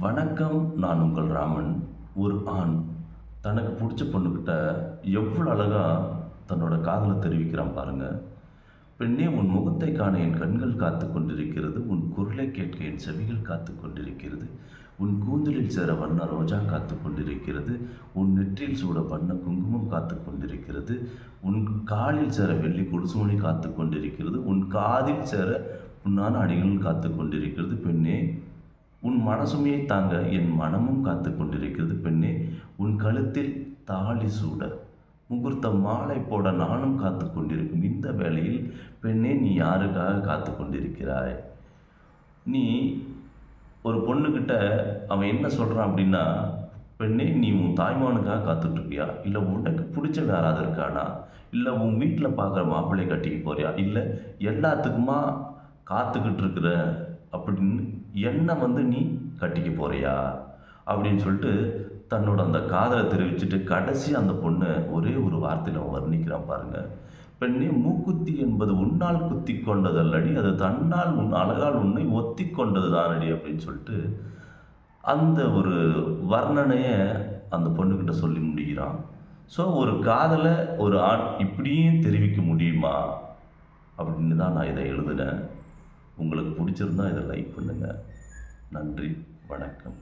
வணக்கம் நான் உங்கள் ராமன் ஒரு ஆண். தனக்கு பிடிச்ச பொண்ணுக்கிட்ட எவ்வளோ அழகாக தன்னோட காதலை தெரிவிக்கிறான் பாருங்க. பெண்ணே உன் முகத்தை காண என் கண்கள் காத்து கொண்டிருக்கிறது உன் குரலை கேட்க என் செவிகள் காத்து கொண்டிருக்கிறது உன் கூந்தலில் சேர வண்ண ரோஜா காத்து கொண்டிருக்கிறது உன் நெற்றியில் சூட வண்ண குங்குமம் காத்து கொண்டிருக்கிறது உன் காலில் சேர வெள்ளி கொலுசுமணி காத்து கொண்டிருக்கிறது உன் காதில் சேர புண்ணான அடிகளும் காத்து கொண்டிருக்கிறது மனசுமையை தாங்க என் மனமும் காத்து கொண்டிருக்கிறது பெண்ணே. உன் கழுத்தில் தாலி சூட. முகூர்த்த மாலை போட நானும் காத்து கொண்டிருக்கும் இந்த வேளையில் பெண்ணே நீ யாருக்காக காத்து கொண்டிருக்கிறாய்? நீ ஒரு பொண்ணுக்கிட்ட அவன் என்ன சொல்கிறான் அப்படின்னா பெண்ணே நீ உன் தாய்மானுக்காக காத்துட்ருக்கியா? இல்லை உனக்கு பிடிச்ச வேற யாராவது இருக்கானா? இல்லை உன் வீட்டில் பார்க்குற மாப்பிள்ளையை கட்டிக்க போறியா? இல்லை எல்லாத்துக்குமா காத்துக்கிட்டு இருக்கிற அப்படின்னு என்ன வந்து நீ கட்டிக்க போறியா? அப்படின்னு சொல்லிட்டு தன்னோட அந்த காதலை தெரிவிச்சுட்டு கடைசி அந்த பொண்ணை ஒரே ஒரு வார்த்தையில் அவன் வர்ணிக்கிறான் பாருங்க. பெண்ணே மூக்குத்தி என்பது உன்னால் குத்தி கொண்டதல்லடி அது தன்னால் உன் அழகால் உன்னை ஒத்தி கொண்டது தானடி அப்படின்னு சொல்லிட்டு அந்த ஒரு வர்ணனையை அந்த பொண்ணுக்கிட்ட சொல்லி முடிகிறான் ஸோ ஒரு காதலை ஒரு ஆண் இப்படியும் தெரிவிக்க முடியுமா? அப்படின்னு தான் நான் இதை எழுதினேன். உங்களுக்கு பிடிச்சிருந்தா இதை லைக் பண்ணுங்கள் நன்றி வணக்கம்.